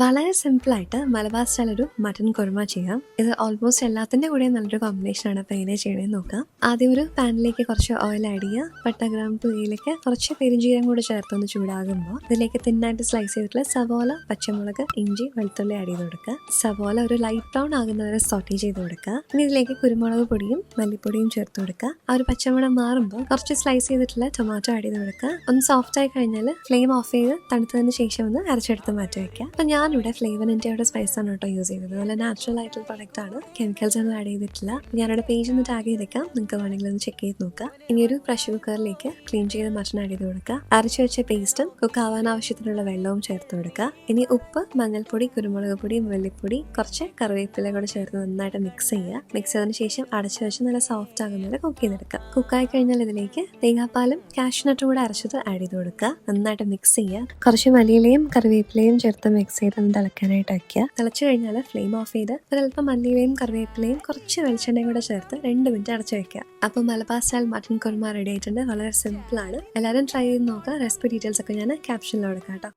വളരെ സിമ്പിളായിട്ട് മലബാർ സ്റ്റൈൽ ഒരു മട്ടൻ കുർമ ചെയ്യാം. ഇത് ഓൾമോസ്റ്റ് എല്ലാത്തിന്റെ കൂടെ നല്ലൊരു കോമ്പിനേഷൻ ആണ് അപ്പോൾ എങ്ങനെ ചെയ്യണമെന്ന് നോക്കാം. ആദ്യം ഒരു പാനിലേക്ക് കുറച്ച് ഓയിൽ ആഡ് ചെയ്യുക. പട്ട ഗ്രാം തേയിലേക്ക് കുറച്ച് പെരിഞ്ചീരം കൂടെ ചേർത്തൊന്ന് ചൂടാകുമ്പോൾ ഇതിലേക്ക് തിന്നായിട്ട് സ്ലൈസ് ചെയ്തിട്ടുള്ള സവോല പച്ചമുളക് ഇഞ്ചി വെളുത്തുള്ളി ആഡ് ചെയ്ത് കൊടുക്കുക. സവോല ഒരു ലൈറ്റ് ബ്രൗൺ ആകുന്നവരെ സോട്ടി ചെയ്ത് കൊടുക്കുക. ഇനി ഇതിലേക്ക് കുരുമുളക് പൊടിയും മല്ലിപ്പൊടിയും ചേർത്ത് കൊടുക്കുക. ആ ഒരു പച്ചമുളക് മാറുമ്പോൾ കുറച്ച് സ്ലൈസ് ചെയ്തിട്ടുള്ള ടൊമാറ്റോ ആഡ് ചെയ്ത് കൊടുക്കുക. ഒന്ന് സോഫ്റ്റ് ആയി കഴിഞ്ഞാൽ ഫ്ലെയിം ഓഫ് ചെയ്ത് തണുത്തതിന് ശേഷം ഒന്ന് അരച്ചെടുത്ത് മാറ്റി വയ്ക്കുക. അപ്പം ഞാനിവിടെ അവിടെ സ്പൈസ് ആണ് കേട്ടോ യൂസ് ചെയ്തത് നല്ല നാച്ചുറൽ ആയിട്ടുള്ള പ്രൊഡക്റ്റ് ആണ്. കെമിക്കൽസ് ഒന്നും ആഡ് ചെയ്തിട്ടില്ല. ഞാനിവിടെ പേജ് ഒന്ന് ടാഗ് ചെയ്തേക്കാം. നിങ്ങൾക്ക് വേണമെങ്കിൽ ഒന്ന് ചെക്ക് ചെയ്ത് നോക്കുക ഇനി ഒരു പ്രഷർ കുക്കറിലേക്ക് ക്ലീൻ ചെയ്ത് മട്ടൺ ആഡ് ചെയ്ത് കൊടുക്കുക അരച്ചു വെച്ച പേസ്റ്റും കുക്ക് ആവാൻ ആവശ്യത്തിനുള്ള വെള്ളവും ചേർത്ത് കൊടുക്കുക ഇനി ഉപ്പ് മഞ്ഞൾപ്പൊടി കുരുമുളക് പൊടി മല്ലിപ്പൊടി കുറച്ച് കറിവേപ്പില കൂടെ ചേർത്ത് നന്നായിട്ട് മിക്സ് ചെയ്യുക. മിക്സ് ചെയ്തതിന് ശേഷം അടച്ചു വെച്ച് നല്ല സോഫ്റ്റ് ആകുന്നവരെ കുക്ക് ചെയ്തെടുക്കുക കുക്കായി കഴിഞ്ഞാൽ ഇതിലേക്ക് തേങ്ങാപ്പാലും കാഷ്നട്ടും കൂടെ അരച്ചത് ആഡ് ചെയ്ത് കൊടുക്കുക. നന്നായിട്ട് മിക്സ് ചെയ്യുക. കുറച്ച് മല്ലിയിലയും കറിവേപ്പിലയും ചേർത്ത് മിക്സ് ചെയ്ത് ഒന്ന് തിളക്കാനായിട്ട് വയ്ക്കുക തിളച്ചു കഴിഞ്ഞാൽ ഫ്ലെയിം ഓഫ് ചെയ്ത് ഒരല്പം മല്ലിയിലയും കറിവേപ്പിലയും കുറച്ച് വെളിച്ചെണ്ണയും കൂടെ ചേർത്ത് രണ്ട് മിനിറ്റ് അടച്ചു വെക്കുക. അപ്പോൾ Malabar style mutton kurma ready ആയിട്ടുണ്ട്. വളരെ സിമ്പിൾ ആണ്. എല്ലാവരും ട്രൈ ചെയ്ത് നോക്കുക. റെസിപ്പി ഡീറ്റെയിൽസ് ഒക്കെ ഞാൻ ക്യാപ്ഷനിൽ കൊടുക്കാം കേട്ടോ.